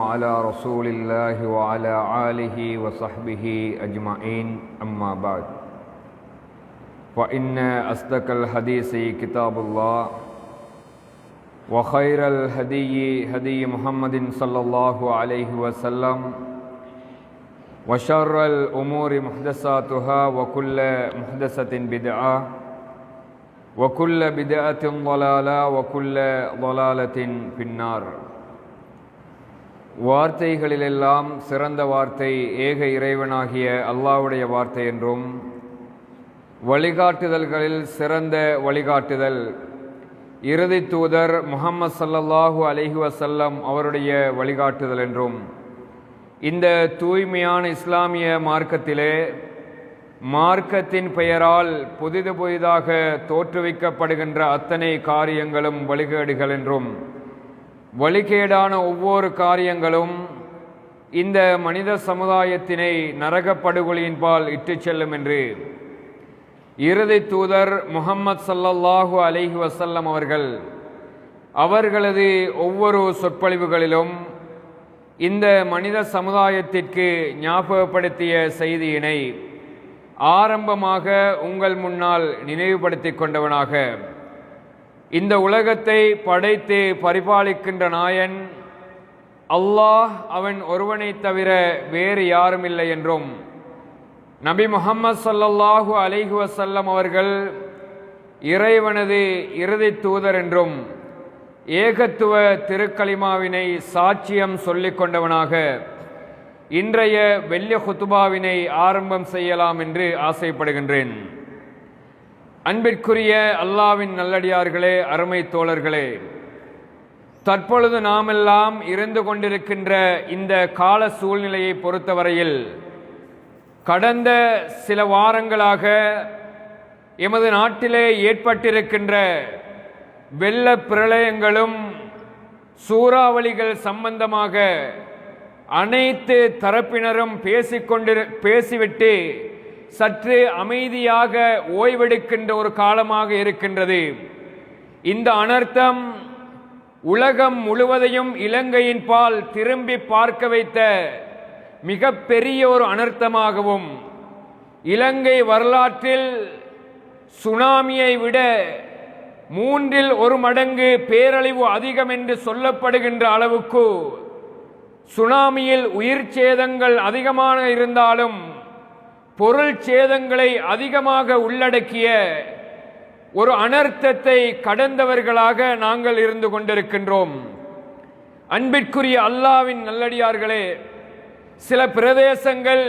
على رسول الله وعلى آله وصحبه أجمعين. أما بعد فإن أصدق الحديث كتاب الله وخير الهدي هدي محمد صلى الله عليه وسلم وشر الأمور محدثاتها وكل محدثة بدعة وكل بدعة ضلالة وكل ضلالة في النار. வார்த்தைகளிலெல்லாம் சிறந்த வார்த்தை ஏக இறைவனாகிய அல்லாஹ்வுடைய வார்த்தை என்றும் வழிகாட்டுதல்களில் சிறந்த வழிகாட்டுதல். இறுதி தூதர் முகமது சல்லல்லாஹு அலைஹி வசல்லம் அவருடைய வழிகாட்டுதல் என்றும் இந்த தூய்மையான இஸ்லாமிய மார்க்கத்திலே மார்க்கத்தின் பெயரால் புதிது புதிதாக தோற்றுவிக்கப்படுகின்ற அத்தனை காரியங்களும் வழிகேடுகள் என்றும் வழிகேடான ஒவ்வொரு காரியங்களும் இந்த மனித சமுதாயத்தினை நரகப்படுகொலியின்பால் இட்டு செல்லும் என்று இறுதி தூதர் முகம்மது சல்லல்லாஹு அலிஹி வசல்லம் அவர்கள் அவர்களது ஒவ்வொரு சொற்பொழிவுகளிலும் இந்த மனித சமுதாயத்திற்கு ஞாபகப்படுத்திய செய்தியினை ஆரம்பமாக உங்கள் முன்னால் நினைவுபடுத்திக் கொண்டவனாக இந்த உலகத்தை படைத்து பரிபாலிக்கின்ற நாயன் அல்லாஹ் அவன் ஒருவனைத் தவிர வேறு யாரும் இல்லை என்றும். நபி முகம்மது சல்லல்லாஹு அலைஹு வசல்லம் அவர்கள் இறைவனது இறுதி தூதர் என்றும் ஏகத்துவ திருக்களிமாவினை சாட்சியம் சொல்லிக் கொண்டவனாக இன்றைய வெள்ளிய குத்துபாவினை ஆரம்பம் செய்யலாம் என்று ஆசைப்படுகின்றேன். அன்பிற்குரிய அல்லாவின் நல்லடியார்களே அருமை தோழர்களே தற்பொழுது நாமெல்லாம் இருந்து கொண்டிருக்கின்ற இந்த கால சூழ்நிலையை பொறுத்தவரையில் கடந்த சில வாரங்களாக எமது நாட்டிலே ஏற்பட்டிருக்கின்ற வெள்ள பிரளயங்களும் சூறாவளிகள் சம்பந்தமாக அனைத்து தரப்பினரும் பேசிக்கொண்டு பேசிவிட்டு சற்று அமைதியாக ஓய்வெடுக்கின்ற ஒரு காலமாக இருக்கின்றது. இந்த அனர்த்தம் உலகம் முழுவதையும் இலங்கையின் பால் திரும்பி பார்க்க வைத்த மிகப்பெரிய ஒரு அனர்த்தமாகவும் இலங்கை வரலாற்றில் சுனாமியை விட மூன்றில் ஒரு மடங்கு பேரழிவு அதிகம் என்று சொல்லப்படுகின்ற அளவுக்கு சுனாமியில் உயிர் சேதங்கள் அதிகமாக இருந்தாலும் பொருள் சேதங்களை அதிகமாக உள்ளடக்கிய ஒரு அனர்த்தத்தை கடந்தவர்களாக நாங்கள் இருந்து கொண்டிருக்கின்றோம். அன்பிற்குரிய அல்லாவின் நல்லடியார்களே சில பிரதேசங்கள்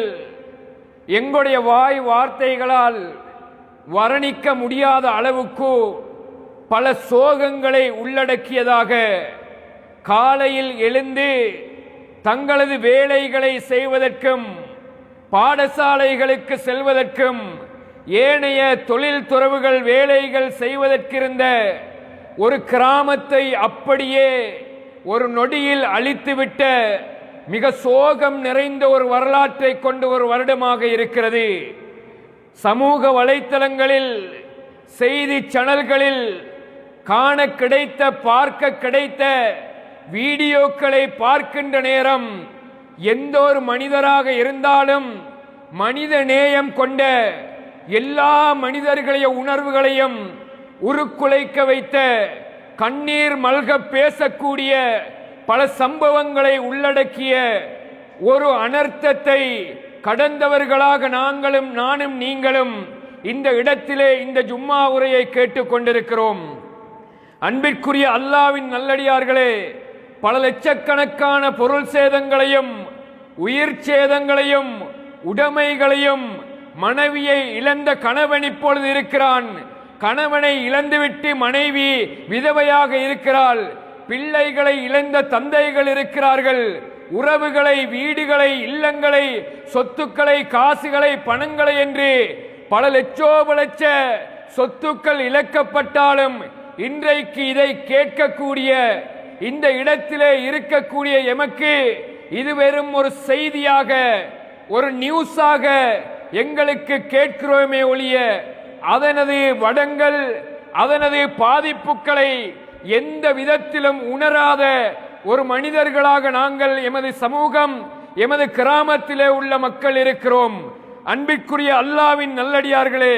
எங்களுடைய வாய் வார்த்தைகளால் வர்ணிக்க முடியாத அளவுக்கு பல சோகங்களை உள்ளடக்கியதாக காலையில் எழுந்து தங்களது வேலைகளை செய்வதற்கும் பாடசாலைகளுக்கு செல்வதற்கும் ஏனைய தொழில் துறவுகள் வேலைகள் செய்வதற்கிருந்த ஒரு கிராமத்தை அப்படியே ஒரு நொடியில் அழித்துவிட்ட மிக சோகம் நிறைந்த ஒரு வரலாற்றை கொண்ட ஒரு வருடமாக இருக்கிறது. சமூக வலைத்தளங்களில் செய்தி சேனல்களில் காண கிடைத்த பார்க்க கிடைத்த வீடியோக்களை பார்க்கின்ற நேரம் எந்த ஒரு மனிதராக இருந்தாலும் மனித நேயம் கொண்ட எல்லா மனிதர்களைய உணர்வுகளையும் உருக்குலைக்க வைத்த கண்ணீர் மல்க பேசக்கூடிய பல சம்பவங்களை உள்ளடக்கிய ஒரு அனர்த்தத்தை கடந்தவர்களாக நாங்களும் நானும் நீங்களும் இந்த இடத்திலே இந்த ஜும்மா உரையை கேட்டுக் கொண்டிருக்கிறோம். அன்பிற்குரிய அல்லாவின் நல்லடியார்களே பல லட்சக்கணக்கான பொருள் சேதங்களையும் உயிர் சேதங்களையும் உடைமைகளையும் மனைவியை இழந்த கணவன் இப்பொழுது இருக்கிறான். கணவனை இழந்துவிட்டு மனைவி விதவையாக இருக்கிறாள். பிள்ளைகளை இழந்த தந்தைகள் இருக்கிறார்கள். உறவுகளை வீடுகளை இல்லங்களை சொத்துக்களை காசுகளை பணங்களை என்று பல லட்சோப லட்ச சொத்துக்கள் இழக்கப்பட்டாலும் இன்றைக்கு இதை கேட்கக்கூடிய இந்த இடத்திலே இருக்கக்கூடிய எமக்கு இது வெறும் ஒரு செய்தியாக ஒரு நியூஸாக எங்களுக்கு கேட்கிறோமே ஒழிய அதனது வடங்கள் அதனது பாதிப்புகளை எந்த விதத்திலும் உணராத ஒரு மனிதர்களாக நாங்கள் எமது சமூகம் எமது கிராமத்திலே உள்ள மக்கள் இருக்கிறோம். அன்பிற்குரிய அல்லாவின் நல்லடியார்களே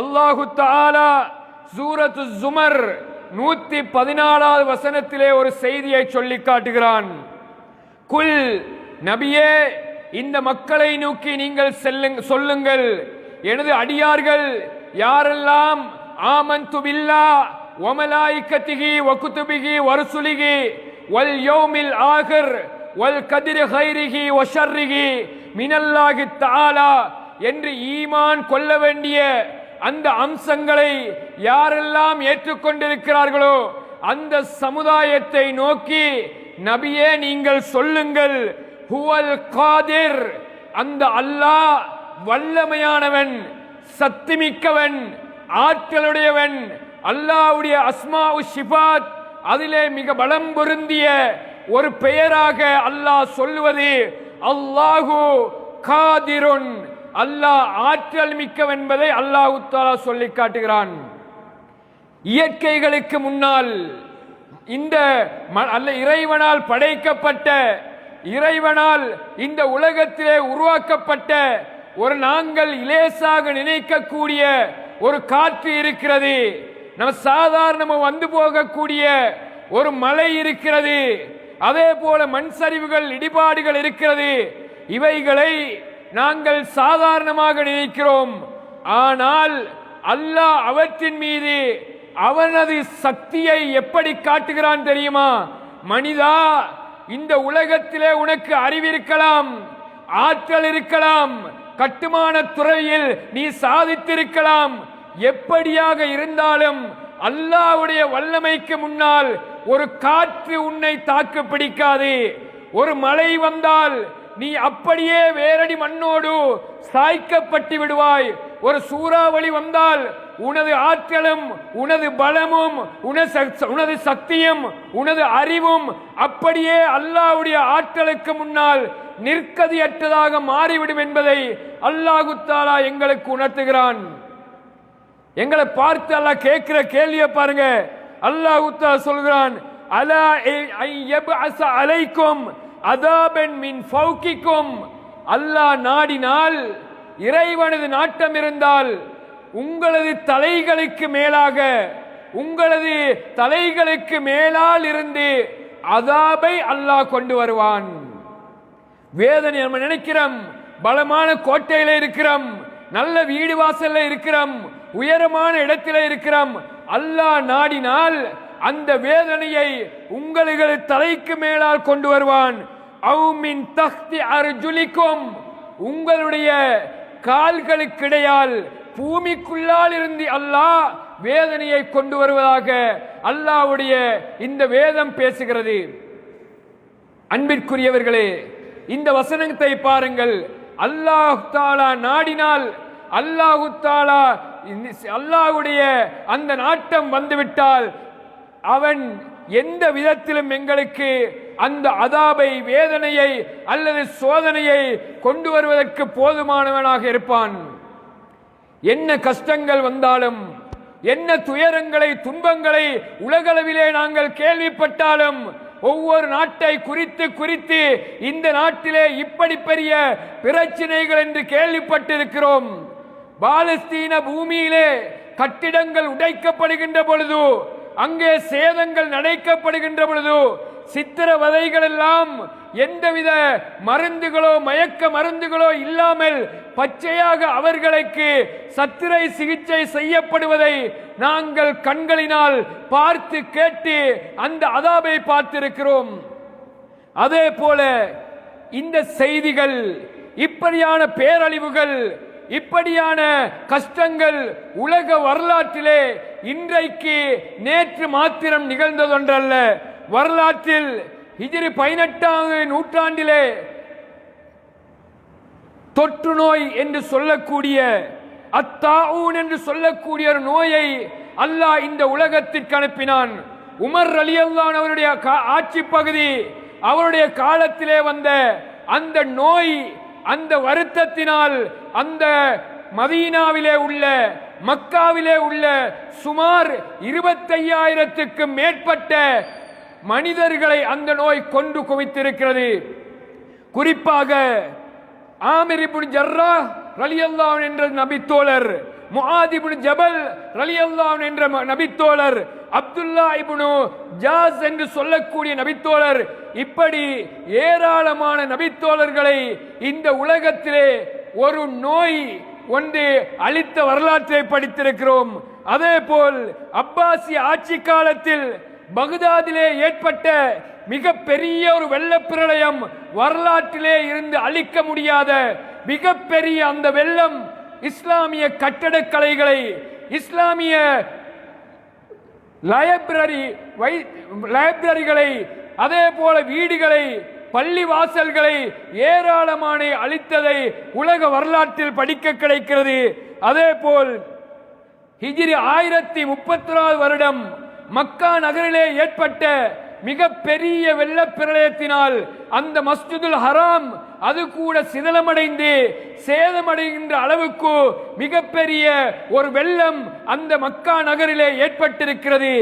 அல்லாஹு தாலா சூரத்து ஜுமர் நூத்தி பதினாலாவது வசனத்திலே ஒரு செய்தியை சொல்லி காட்டுகிறான். குல் நபியே இந்த மக்களை நோக்கி நீங்கள் செல்லுங்க சொல்லுங்கள். எனது அடியார்கள் யாரெல்லாம் ஆமந்து பில்லா ஒமலாய்கத்திகி ஒக்குத்துபிகி வருசுலிகி வல் யோமில் ஆகர் வல் கதிர் ஹைரிகி ஒஷர்ரிகி மினல்லாகி தாலா என்று ஈமான் கொள்ள வேண்டிய அந்த அம்சங்களை யாரெல்லாம் ஏற்றுக்கொண்டிருக்கிறார்களோ அந்த சமுதாயத்தை நோக்கி நபியே நீங்கள் சொல்லுங்கள் ஹுவல் காதிர் அந்த அல்லாஹ் வல்லமையானவன் சக்திமிக்கவன் ஆற்றலுடையவன் அல்லாவுடைய அஸ்மா ஷிபாத் அதிலே மிக பலம் பொருந்திய ஒரு பெயராக அல்லாஹ் சொல்லுவது அல்லாஹு காதிருன் அல்லாஹ் ஆற்றல் மிக்கவன் என்பதை அல்லாஹு தாலா சொல்லி காட்டுகிறான். இயற்கைகளுக்கு முன்னால் இந்த ம- அல்ல இறைவனால் படைக்கப்பட்ட இறைவனால் இந்த உலகத்திலே உருவாக்கப்பட்ட ஒரு நாங்கள் இலேசாக நினைக்கக்கூடிய ஒரு காற்று இருக்கிறது. நம்ம சாதாரணமா வந்து போகக்கூடிய ஒரு மலை இருக்கிறது. அதே போல மண் சரிவுகள் இடிபாடுகள் இருக்கிறது. இவைகளை நாங்கள் சாதாரணமாக நினைக்கிறோம். ஆனால் அல்லாஹ் அவற்றின் மீது அவனது சக்தியை எப்படி காட்டுகிறான் தெரியுமா? மனிதா இந்த உலகத்திலே உனக்கு அறிவிருக்கலாம் ஆற்றல் இருக்கலாம் கட்டுமான துறையில் நீ சாதித்திருக்கலாம். எப்படியாக இருந்தாலும் அல்லாவுடைய வல்லமைக்கு முன்னால் ஒரு காற்று உன்னை தாக்கு பிடிக்காது. ஒரு மழை வந்தால் நீ அப்படியே வேரடி மண்ணோடு சாய்க்கப்பட்டு விடுவாய். ஒரு சூறாவளி வந்தால் உனது ஆற்றலும் உனது பலமும் உனது உனது சக்தியும் உனது அறிவும் அப்படியே அல்லாவுடைய ஆற்றலுக்கு முன்னால் நிற்கதியற்றதாக மாறிவிடும் என்பதை அல்லாஹு தாலா எங்களுக்கு உணர்த்துகிறான். எங்களை பார்த்து அல்லாஹ் கேட்கிற கேள்வியை பாருங்க. அல்லாஹ் உத்தா சொல்கிறான் அலா ஐ அலைக்கும் அதாபன் மின் ஃபௌகிக்கும். அல்லாஹ் நாடினால் இறைவனது நாட்டம் இருந்தால் உங்களது தலைகளுக்கு மேலாக உங்களது தலைகளுக்கு மேலால் இருந்து அதாபை அல்லாஹ் கொண்டு வருவான். வேதனை நம்ம நினைக்கிறோம். பலமான கோட்டையில இருக்கிறோம். நல்ல வீடு வாசல்ல இருக்கிறோம். உயரமான இடத்துல இருக்கிறோம். அல்லாஹ் நாடினால் அந்த வேதனையை உங்களுக்கு தலைக்கு மேலால் கொண்டு வருவான். அவுமின் தஹ்தி அர்ஜுலிக்கும் உங்களுடைய கால்களுக்கிடையால் பூமிக்குள்ளால் இருந்து அல்லாஹ் வேதனையை கொண்டு வருவதாக அல்லாஹ்வுடைய இந்த வேதம் பேசுகிறது. அன்பிற்குரியவர்களே இந்த வசனத்தை பாருங்கள். அல்லாஹு தாலா நாடினால் அல்லாஹு தாலா அல்லாஹ்வுடைய அந்த நாட்டம் வந்துவிட்டால் அவன் எந்த விதத்திலும் எங்களுக்கு அந்த அதாபை வேதனையை அல்லது சோதனையை கொண்டு வருவதற்கு போதுமானவனாக இருப்பான். என்ன கஷ்டங்கள் வந்தாலும் என்ன துயரங்களை துன்பங்களை உலகளவிலே நாங்கள் கேள்விப்பட்டாலும் ஒவ்வொரு நாட்டை குறித்து குறித்து இந்த நாட்டிலே இப்படி பெரிய பிரச்சனைகள் என்று கேள்விப்பட்டிருக்கிறோம். பாலஸ்தீன பூமியிலே கட்டிடங்கள் உடைக்கப்படுகின்ற பொழுது அங்கே சேதங்கள் நடைக்கப்படுகின்ற பொழுது சித்திரவதைகள் எல்லாம் எந்தவித மருந்துகளோ மயக்க மருந்துகளோ இல்லாமல் பச்சையாக அவர்களுக்கு சத்திரை சிகிச்சை செய்யப்படுவதை நாங்கள் கண்களினால் பார்த்து கேட்டு அந்த அதாபை பார்த்திருக்கிறோம். அதே போல இந்த செய்திகள் இப்படியான பேரழிவுகள் இப்படியான கஷ்டங்கள் உலக வரலாற்றிலே இன்றைக்கு நேற்று மாத்திரம் நிகழ்ந்ததொன்றல்ல. வரலாற்றில் ஹிஜ்ரி பதினெட்டாவது நூற்றாண்டிலே தொற்று நோய் என்று சொல்லக்கூடிய அத்தாவூன் என்று சொல்லக்கூடிய ஒரு நோயை அல்லாஹ் இந்த உலகத்திற்கு அனுப்பினான். உமர் ரலியல்லான் அவருடைய கா- ஆட்சி பகுதி அவருடைய காலத்திலே வந்த அந்த நோய் அந்த வருத்தத்தினால் அந்த மதீனாவிலே உள்ள மக்காவிலே உள்ள சுமார் இருபத்தையாயிரத்துக்கு மேற்பட்ட மனிதர்களை அந்த நோய் கொண்டு குவித்திருக்கிறது. குறிப்பாக ஆமிர் ஜர்ரா ரலியல்லாஹு என்ற நபித்தோழர் முஆத் ஜபல் ரலியல்லாஹு என்ற நபித்தோழர் அப்துல்லா இபுனு ஜாஸ் என்று சொல்லக்கூடிய நபித்தோழர் இப்படி ஏராளமான நபித்தோழர்களை இந்த உலகத்திலே ஒரு நோய் ஒன்று அளித்த வரலாற்றை படித்திருக்கிறோம். அதே போல் அப்பாசி ஆட்சி காலத்தில் பகுதாதிலே ஏற்பட்ட மிக பெரிய ஒரு வெள்ளப்பிரளயம் வரலாற்றிலே இருந்து அழிக்க முடியாத மிகப்பெரிய அந்த வெள்ளம் இஸ்லாமிய கட்டடக்கலைகளை இஸ்லாமிய லைப்ரரி வை லைப்ரரிகளை அதே போல வீடுகளை பள்ளி வாசல்களை ஏராளமான அளித்ததை உலக வரலாற்றில் படிக்க கிடைக்கிறது. அதே போல் ஹிஜிரி ஆயிரத்தி முப்பத்தி வருடம் மக்கா நகரிலே ஏற்பட்ட மிக பெரிய வெள்ளப்பிரளயத்தினால் அந்த மஸ்ஜிதுல் ஹராம் அது கூட சிதலமடைந்து சேதமடைகின்ற அளவுக்கு மிகப்பெரிய ஒரு வெள்ளம் அந்த மக்கா நகரிலே ஏற்பட்டிருக்கிறது.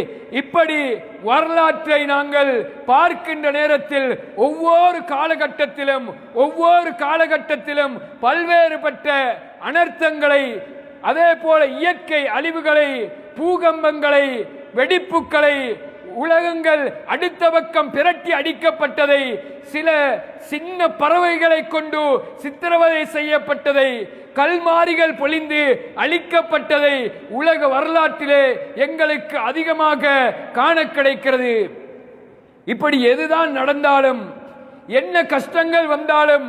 இப்படி வரலாற்றை நாங்கள் பார்க்கின்ற நேரத்தில் ஒவ்வொரு காலகட்டத்திலும் ஒவ்வொரு காலகட்டத்திலும் பல்வேறுபட்ட அனர்த்தங்களை அதே போல இயற்கை அழிவுகளை பூகம்பங்களை வெடிப்புகளை உலகங்கள் அடுத்த பக்கம் பிரட்டி அடிக்கப்பட்டதை சில சின்ன பறவைகளை கொண்டு சித்திரவதை செய்யப்பட்டதை கல்மாரிகள் பொழிந்து அழிக்கப்பட்டதை உலக வரலாற்றிலே எங்களுக்கு அதிகமாக காண கிடைக்கிறது. இப்படி எதுதான் நடந்தாலும் என்ன கஷ்டங்கள் வந்தாலும்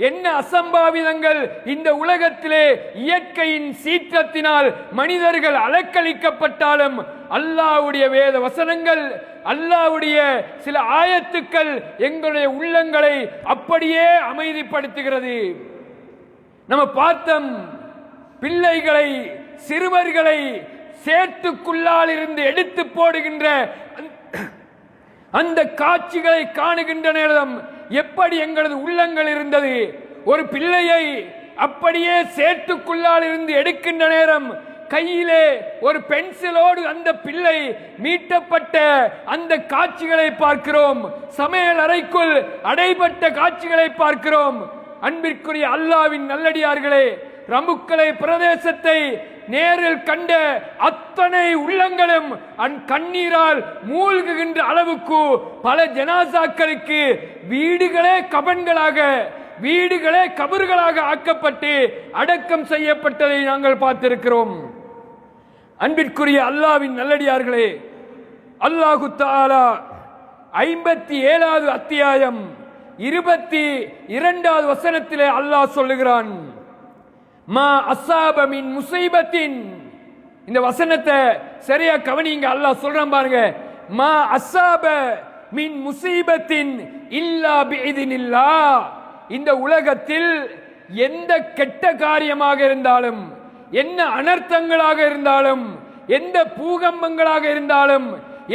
என்ன அசம்பாவிதங்கள் இந்த உலகத்திலே இயற்கையின் சீற்றத்தினால் மனிதர்கள் அலக்களிக்கப்பட்டாலும் அல்லாவுடைய வேத வசனங்கள் அல்லாவுடைய சில ஆயத்துக்கள் எங்களுடைய உள்ளங்களை அப்படியே அமைதிப்படுத்துகிறது. நம்ம பார்த்தோம் பிள்ளைகளை சிறுவர்களை சேத்துக்குள்ளால் இருந்து எடுத்து போடுகின்ற அந்த காட்சிகளை காணுகின்ற நேரம் எப்படி எங்களது உள்ளங்கள் இருந்தது? ஒரு பிள்ளையை அப்படியே சேட்டுக்குள்ளால் இருந்து எடுக்கின்ற நேரம் கையிலே ஒரு பென்சிலோடு அந்த பிள்ளை மீட்டப்பட்ட அந்த காட்சிகளை பார்க்கிறோம். சமையல் அறைக்குள் அடைபட்ட காட்சிகளை பார்க்கிறோம். அன்பிற்குரிய அல்லாவின் நல்லடியார்களே ரமுக்கலை பிரதேசத்தை நேரில் கண்ட அத்தனை உள்ளங்களும் அன் கண்ணீரால் மூழ்குகின்ற அளவுக்கு பல ஜனாசாக்களுக்கு வீடுகளே கபன்களாக வீடுகளே கபர்களாக ஆக்கப்பட்டு அடக்கம் செய்யப்பட்டதை நாங்கள் பார்த்திருக்கிறோம். அன்பிற்குரிய அல்லாவின் நல்லடியார்களே அல்லாஹு தாலா ஐம்பத்தி ஏழாவது அத்தியாயம் இருபத்தி இரண்டாவது வசனத்திலே அல்லாஹ் சொல்லுகிறான். மா அசாபமின் முசைபத்தின். இந்த வசனத்தை சரியா கவனிங்க. அல்லாஹ் சொல்றான் பாருங்க. மா அசாப மின் முசீபத்தின் இல்லா பிஇதினில்லா. இந்த உலகத்தில் எந்த கெட்ட காரியமாக இருந்தாலும் என்ன அனர்த்தங்களாக இருந்தாலும் எந்த பூகம்பங்களாக இருந்தாலும்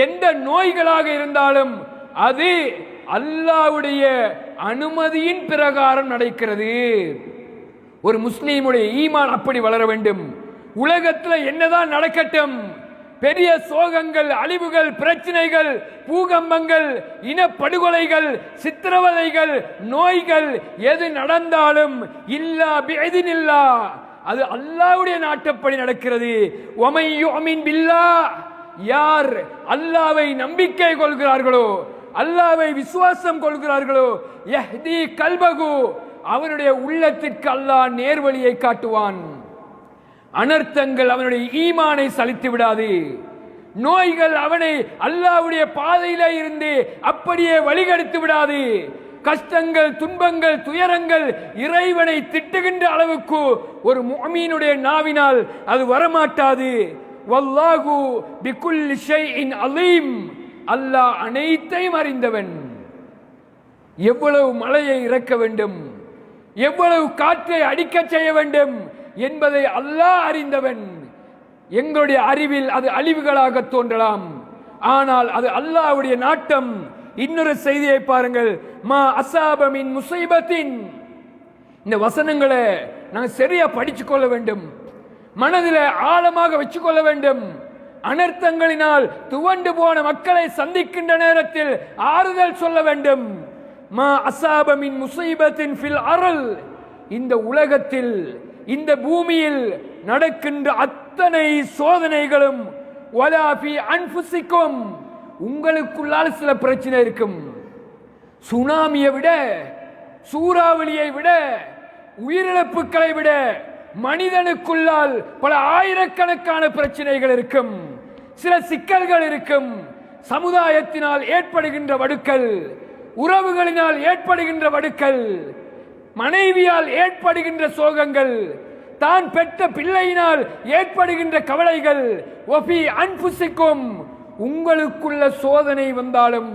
எந்த நோய்களாக இருந்தாலும் அது அல்லாஹ்வுடைய அனுமதியின் பிரகாரம் நடக்கிறது. ஒரு முஸ்லீமுடைய ஈமான் அப்படி வளர வேண்டும். உலகத்தில் என்னதான் நடக்கட்டும் பெரிய சோகங்கள் அழிவுகள் பிரச்சனைகள் பூகம்பங்கள் இனப்படுகொலைகள் சித்திரவதைகள் நோய்கள் எது நடந்தாலும் இல்லா பிஎதினில்லா அது அல்லாவுடைய நாட்டப்படி நடக்கிறது. ஒமை பில்லா. யார் அல்லாவை நம்பிக்கை கொள்கிறார்களோ அல்லாவை விசுவாசம் கொள்கிறார்களோ யஹ்தி கல்பகு அவனுடைய உள்ளத்திற்கு அல்லாஹ் நேர்வழியை காட்டுவான். அனர்த்தங்கள் அவனுடைய ஈமானை சலித்து விடாது. நோய்கள் அவனை அல்லாவுடைய பாதையில இருந்து அப்படியே வழிகெடுத்து விடாது. கஷ்டங்கள் துன்பங்கள் துயரங்கள் இறைவனை திட்டுகின்ற அளவுக்கு ஒரு முഅமீனுடைய நாவினால் அது வரமாட்டாது. வல்லாஹு பிகுல்லி ஷைஇன் அலீம். அல்லாஹ் அனைத்தையும் அறிந்தவன். எவ்வளவு மழையை இறக்க வேண்டும்? எவ்வளவு காற்றை அடிக்கச் செய்ய வேண்டும் என்பதை அல்லாஹ் அறிந்தவன். எங்களுடைய அறிவில் அது அழிவுகளாக தோன்றலாம். ஆனால் அது அல்லாஹ்வுடைய நாட்டம். இன்னொரு செய்தியை பாருங்கள். மா அசாபமின் முசைபத்தின். இந்த வசனங்களை நாங்கள் சரியா படிச்சு கொள்ள வேண்டும். மனதில் ஆழமாக வச்சுக்கொள்ள வேண்டும். அனர்த்தங்களினால் துவண்டு போன மக்களை சந்திக்கின்ற நேரத்தில் ஆறுதல் சொல்ல வேண்டும். மா அசாபமின் முசைபத்தின் ஃபில் அரல் இந்த உலகத்தில் இந்த பூமியில் நடக்கின்ற அத்தனை சோதனைகளும் வலாபி அன்புசிக்கும் உங்களுக்குள்ளால் சில பிரச்சனை இருக்கும். சுனாமியை விட சூறாவளியை விட உயிரிழப்புகளை விட மனிதனுக்குள்ளால் பல ஆயிரக்கணக்கான பிரச்சனைகள் இருக்கும். சில சிக்கல்கள் இருக்கும். சமுதாயத்தினால் ஏற்படுகின்ற வடுக்கள் உறவுகளினால் ஏற்படுகின்ற வடுக்கள் மனைவியால் ஏற்படுகின்ற சோகங்கள் தான் பெற்ற பிள்ளையினால் ஏற்படுகின்ற கவலைகள் ஒபி அன்புசிக்கும் உங்களுக்குள்ள சோதனை வந்தாலும்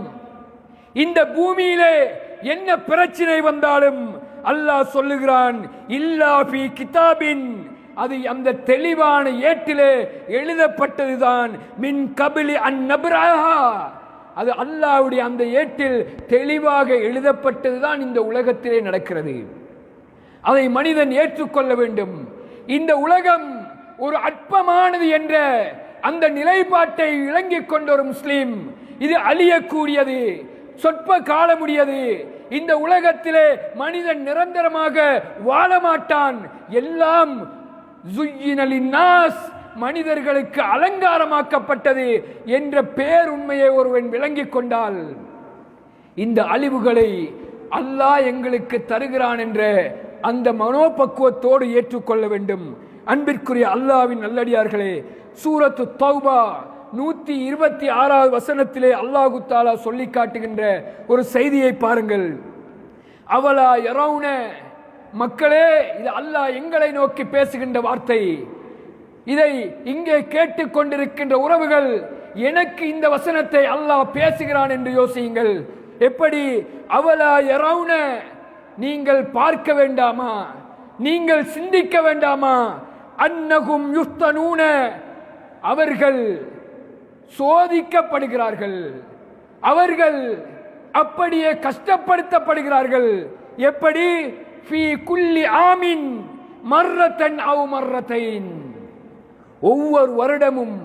இந்த பூமியிலே என்ன பிரச்சனை வந்தாலும் அல்லாஹ் சொல்லுகிறான் இல்லா பி கிதாபின். அது அந்த தெளிவான ஏட்டிலே எழுதப்பட்டதுதான் மின் கபிலி அந்நபராகா அது அல்லாஹ்வுடைய அந்த ஏட்டில் தெளிவாக எழுதப்பட்டதுதான் இந்த உலகத்திலே நடக்கிறது. அதை மனிதன் ஏற்றுக்கொள்ள வேண்டும். இந்த உலகம் ஒரு அற்பமானது என்ற அந்த நிலைப்பாட்டை விளங்கிக் கொண்ட ஒரு முஸ்லீம் இது அழியக்கூடியது சொற்ப காலமுடையது. இந்த உலகத்திலே மனிதன் நிரந்தரமாக வாழ மாட்டான். எல்லாம் மனிதர்களுக்கு அலங்காரமாக்கப்பட்டது என்ற பேருண்மையை ஒருவன் விளங்கிக் கொண்டால் இந்த அழிவுகளை அல்லாஹ் எங்களுக்கு தருகிறான் என்ற அந்த மனோபக்குவத்தோடு ஏற்றுக்கொள்ள வேண்டும். அன்பிற்குரிய அல்லாவின் நல்லடியார்களே சூரத்து தௌபா நூத்தி இருபத்தி ஆறாவது வசனத்திலே அல்லாஹு தாலா சொல்லி காட்டுகின்ற ஒரு செய்தியை பாருங்கள். அவளா யரவுன மக்களே இது அல்லாஹ் எங்களை நோக்கி பேசுகின்ற வார்த்தை. இதை இங்கே கேட்டுக்கொண்டிருக்கின்ற உறவுகள் எனக்கு இந்த வசனத்தை அல்லாஹ் பேசுகிறான் என்று யோசியுங்கள். எப்படி? அவலா எறவுன நீங்கள் பார்க்க வேண்டாமா? நீங்கள் சிந்திக்க வேண்டாமா? அன்னகும் யுஸ்தனூன அவர்கள் சோதிக்கப்படுகிறார்கள். அவர்கள் அப்படியே கஷ்டப்படுத்தப்படுகிறார்கள். எப்படி? ஃபீ குல்லி ஆமின் மர்ரத்தன் அவ் மர்ரத்தைன். ஒவ்வொரு வருடமும்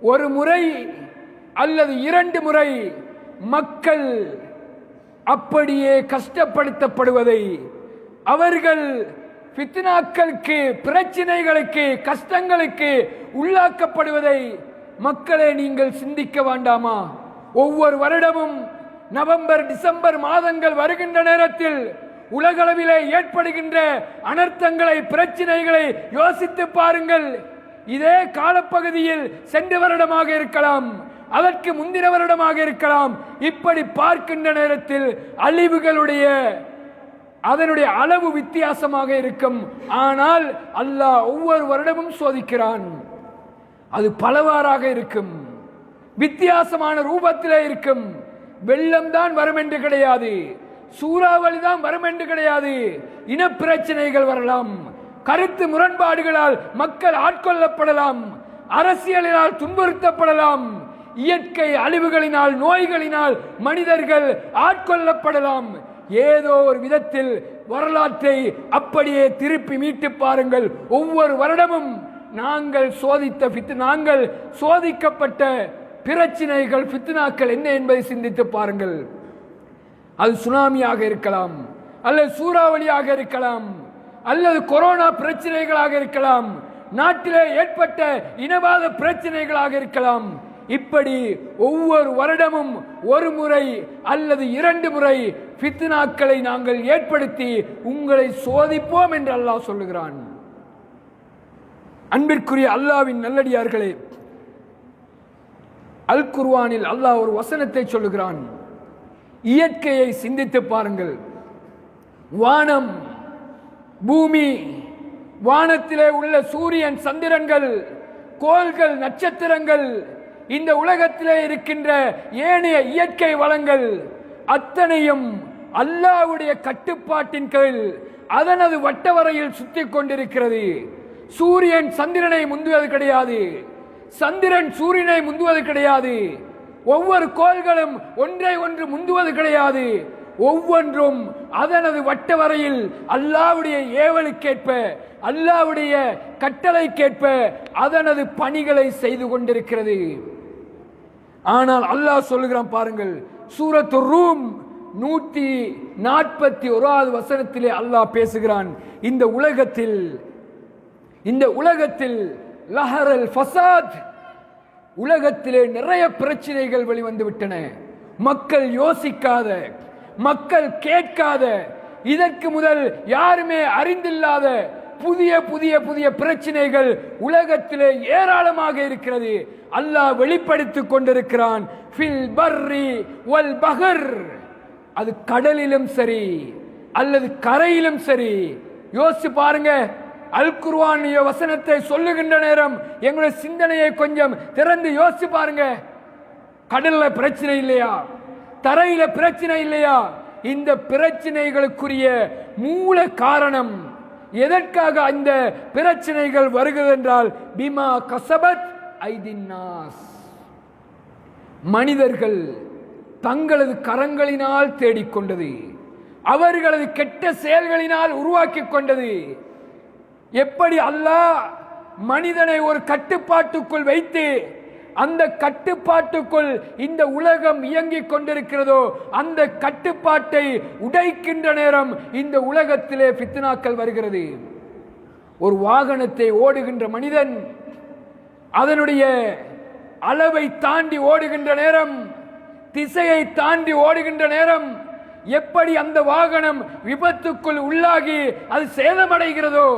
ஒரு முறை அல்லது இரண்டு முறை மக்கள் அப்படியே கஷ்டப்படுத்தப்படுவதை அவர்கள் பித்னாக்களுக்கு பிரச்சனைகளுக்கு கஷ்டங்களுக்கு உள்ளாக்கப்படுவதை மக்களை நீங்கள் சிந்திக்க வேண்டாமா? ஒவ்வொரு வருடமும் நவம்பர் டிசம்பர் மாதங்கள் வருகின்ற நேரத்தில் உலகளவிலே ஏற்படுகின்ற அனர்த்தங்களை பிரச்சனைகளை யோசித்து பாருங்கள். இதே காலப்பகுதியில் சென்ற வருடமாக இருக்கலாம் அதற்கு முந்தின வருடமாக இருக்கலாம் இப்படி பார்க்கின்ற நேரத்தில் அழிவுகளுடைய அதனுடைய அளவு வித்தியாசமாக இருக்கும். ஆனால் அல்லாஹ் ஒவ்வொரு வருடமும் சோதிக்கிறான். அது பலவாறாக இருக்கும். வித்தியாசமான ரூபத்திலே இருக்கும். வெள்ளம் தான் வரும் என்று கிடையாது. சூறாவளி தான் வரும் என்று கிடையாது. இனப்பிரச்சனைகள் வரலாம். கருத்து முரண்பாடுகளால் மக்கள் ஆட்கொள்ளப்படலாம் அரசியலினால் துன்புறுத்தப்படலாம் இயற்கை அழிவுகளினால் நோய்களினால் மனிதர்கள் ஆட்கொள்ளப்படலாம். ஏதோ ஒரு விதத்தில் வரலாற்றை அப்படியே திருப்பி மீட்டு பாருங்கள். ஒவ்வொரு வருடமும் நாங்கள் சோதித்த நாங்கள் சோதிக்கப்பட்ட பிரச்சினைகள் பித்னாக்கள் என்ன என்பதை சிந்தித்து பாருங்கள். அது சுனாமியாக இருக்கலாம் அல்லது சூறாவளியாக இருக்கலாம் அல்லது கொரோனா பிரச்சனைகளாக இருக்கலாம் நாட்டிலே ஏற்பட்ட இனவாத பிரச்சனைகளாக இருக்கலாம். இப்படி ஒவ்வொரு வருடமும் ஒரு முறை அல்லது இரண்டு முறை பித்னாக்களை நாங்கள் ஏற்படுத்தி உங்களை சோதிப்போம் என்று அல்லாஹ் சொல்லுகிறான். அன்பிற்குரிய அல்லாவின் நல்லடியார்களே அல் குர்வானில் அல்லாஹ் ஒரு வசனத்தை சொல்லுகிறான். இயற்கையை சிந்தித்து பாருங்கள். வானம் பூமி வானத்திலே உள்ள சூரியன் சந்திரன்கள் கோள்கள் நட்சத்திரங்கள் இந்த உலகத்திலே இருக்கின்ற ஏனைய இயற்கை வளங்கள் அத்தனையும் அல்லாஹ்வுடைய கட்டுப்பாட்டின் கீழ் அதனது வட்டவரையில் சுத்தி கொண்டிருக்கிறது. சூரியன் சந்திரனை முந்துவது கிடையாது. சந்திரன் சூரியனை முந்துவது கிடையாது. ஒவ்வொரு கோள்களும் ஒன்றை ஒன்று முந்துவது கிடையாது. ஒவ்வொன்றும் அதனது வட்ட வரையில் அல்லாவுடைய ஏவலுக்கேற்ப அல்லாவுடைய கட்டளைக்கேற்ப அதனது பணிகளை செய்து கொண்டிருக்கிறது. ஆனால் அல்லாஹ் சொல்லுகிறான் பாருங்கள் சூரத்து ரூம் நூற்றி நாற்பத்தி ஓராவது வசனத்திலே அல்லாஹ் பேசுகிறான் இந்த உலகத்தில் இந்த உலகத்தில் லஹரல் ஃபசாத் உலகத்திலே நிறைய பிரச்சனைகள் வெளிவந்து விட்டன மக்கள் யோசிக்காத மக்கள் கேட்காத இதற்கு முதல் யாருமே அறிந்தில்லாத புதிய புதிய புதிய பிரச்சனைகள் உலகத்திலே ஏராளமாக இருக்கிறது. அல்லாஹ் வெளிப்படுத்திக் கொண்டிருக்கிறான் ஃபில் பர்ரி வல் பகர் அது கடலிலும் சரி அல்லது கரையிலும் சரி. யோசிச்சு பாருங்க அல் குர்வான் வசனத்தை சொல்லுகின்ற நேரம் எங்களுடைய சிந்தனையை கொஞ்சம் திறந்து யோசிச்சு பாருங்க. கடல்ல பிரச்சனை இல்லையா? தரையில பிரச்சனை இல்லையா? இந்த பிரச்சனைகளுக்குரிய மூல காரணம் எதற்காக அந்த பிரச்சனைகள் வருகிறது என்றால் பிமா கசபத் ஐதின்னாஸ். மனிதர்கள் தங்களது கரங்களினால் தேடிக்கொண்டது அவர்களது கெட்ட செயல்களினால் உருவாக்கி கொண்டது. எப்படி அல்லாஹ் மனிதனை ஒரு கட்டுப்பாட்டுக்குள் வைத்து அந்த கட்டுப்பாட்டுக்குள் இந்த உலகம் இயங்கிக் கொண்டிருக்கிறதோ அந்த கட்டுப்பாட்டை உடைக்கின்ற நேரம் இந்த உலகத்திலே பித்னாக்கள் வருகிறது. ஒரு வாகனத்தை ஓடுகின்ற மனிதன் அதனுடைய அளவை தாண்டி ஓடுகின்ற நேரம் திசையை தாண்டி ஓடுகின்ற நேரம் எப்படி அந்த வாகனம் விபத்துக்குள் உள்ளாகி அது சேதமடைகிறதோ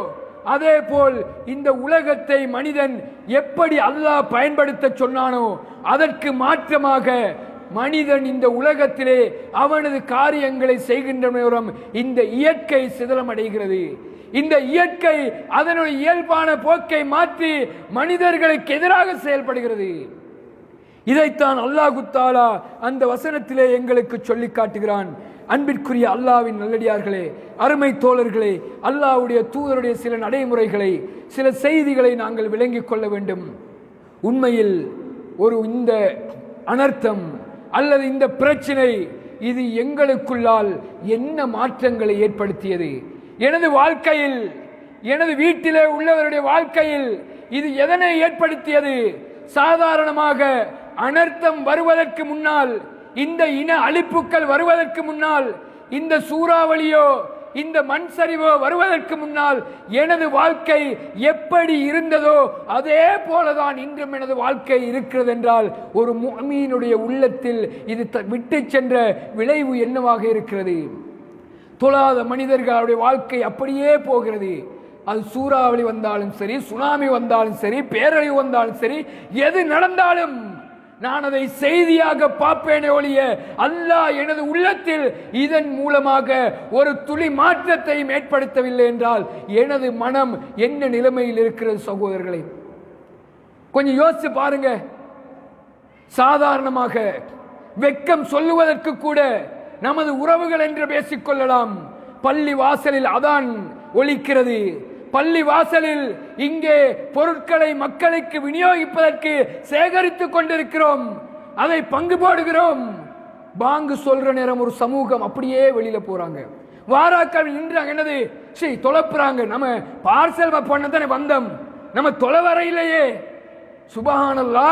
அதே போல் இந்த உலகத்தை மனிதன் எப்படி அல்லாஹ் பயன்படுத்த சொன்னானோ அதற்கு மாற்றமாக மனிதன் இந்த உலகத்திலே அவனது காரியங்களை செய்கின்ற நேரம் இந்த இயற்கை சிதலமடைகிறது. இந்த இயற்கை அதனுடைய இயல்பான போக்கை மாற்றி மனிதர்களுக்கு எதிராக செயல்படுகிறது. இதைத்தான் அல்லாஹு தாலா அந்த வசனத்திலே எங்களுக்கு சொல்லி காட்டுகிறான். அன்பிற்குரிய அல்லாவின் நல்லடியார்களே அருமை தோழர்களே அல்லாஹ்வுடைய தூதருடைய சில நடைமுறைகளை சில செய்திகளை நாங்கள் விளங்கிக் கொள்ள வேண்டும். உண்மையில் ஒரு இந்த அனர்த்தம் அல்லது இந்த பிரச்சனை இது எங்களுக்குள்ளால் என்ன மாற்றங்களை ஏற்படுத்தியது? எனது வாழ்க்கையில் எனது வீட்டிலே உள்ளவருடைய வாழ்க்கையில் இது எதனை ஏற்படுத்தியது? சாதாரணமாக அனர்த்தம் வருவதற்கு முன்னால் இந்த இன அழிப்புகள் வருவதற்கு முன்னால் இந்த சூறாவளியோ இந்த மண் சரிவோ வருவதற்கு முன்னால் எனது வாழ்க்கை எப்படி இருந்ததோ அதே போலதான் இன்றும் எனது வாழ்க்கை இருக்கிறது என்றால் ஒரு மீனுடைய உள்ளத்தில் இது த- விட்டு சென்ற விளைவு என்னவாக இருக்கிறது? தொழாத மனிதர்களுடைய வாழ்க்கை அப்படியே போகிறது. அது சூறாவளி வந்தாலும் சரி சுனாமி வந்தாலும் சரி பேரழிவு வந்தாலும் சரி எது நடந்தாலும் நான் அதை செய்தியாக பார்ப்பேனே ஒழிய அல்லாஹ் எனது உள்ளத்தில் இதன் மூலமாக ஒரு துளி மாற்றத்தையும் ஏற்படுத்தவில்லை என்றால் எனது மனம் என்ன நிலைமையில் இருக்கிறது சகோதரர்களே? கொஞ்சம் யோசிச்சு பாருங்க. சாதாரணமாக வெக்கம் சொல்லுவதற்கு கூட நமது உறவுகள் என்று பேசிக்கொள்ளலாம் பள்ளி வாசலில் அதான் ஒழிக்கிறது பள்ளி வாசலில் இங்கே பொருட்களை மக்களுக்கு விநியோகிப்பதற்கு சேகரித்துக் கொண்டிருக்கிறோம். அதை பங்கு போடுகிறோம். பாங்கு சொல்ற நேரம் ஒரு சமூகம் அப்படியே வெளியில போறாங்க. வாராக்கள் நின்றாங்க. என்னது? சரி தொலைப்புறாங்க. நம்ம பார்சல் பண்ண தானே வந்தோம். நம்ம தொலைவரையிலேயே சுபஹானல்லா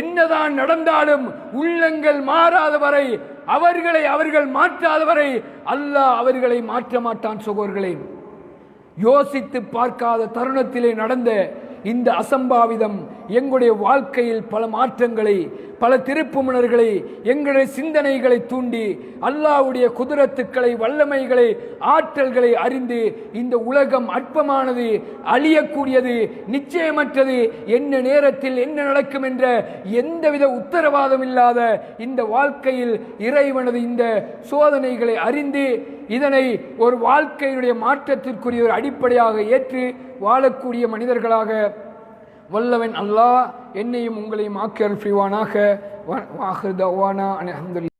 என்னதான் நடந்தாலும் உள்ளங்கள் மாறாத வரை அவர்களை அவர்கள் மாற்றாத வரை அல்லாஹ் அவர்களை மாற்ற மாட்டான் சகோதரர்களே யோசித்து பார்க்காத தருணத்திலே நடந்த இந்த அசம்பாவிதம் எங்களுடைய வாழ்க்கையில் பல மாற்றங்களை பல திருப்புமுனர்களை எங்களுடைய சிந்தனைகளை தூண்டி அல்லாஹ்வுடைய குதிரத்துக்களை வல்லமைகளை ஆற்றல்களை அறிந்து இந்த உலகம் அற்பமானது அழியக்கூடியது நிச்சயமற்றது என்ன நேரத்தில் என்ன நடக்கும் என்ற எந்தவித உத்தரவாதம் இல்லாத இந்த வாழ்க்கையில் இறைவனது இந்த சோதனைகளை அறிந்து இதனை ஒரு வாழ்க்கையினுடைய மாற்றத்திற்குரிய ஒரு அடிப்படையாக ஏற்று வாழக்கூடிய மனிதர்களாக வல்லவன் அல்லாஹ் என்னையும் உங்களையும் ஆக்கி அருள்வானாக வாஹிர் தவானா அல்ஹம்துலில்லாஹ்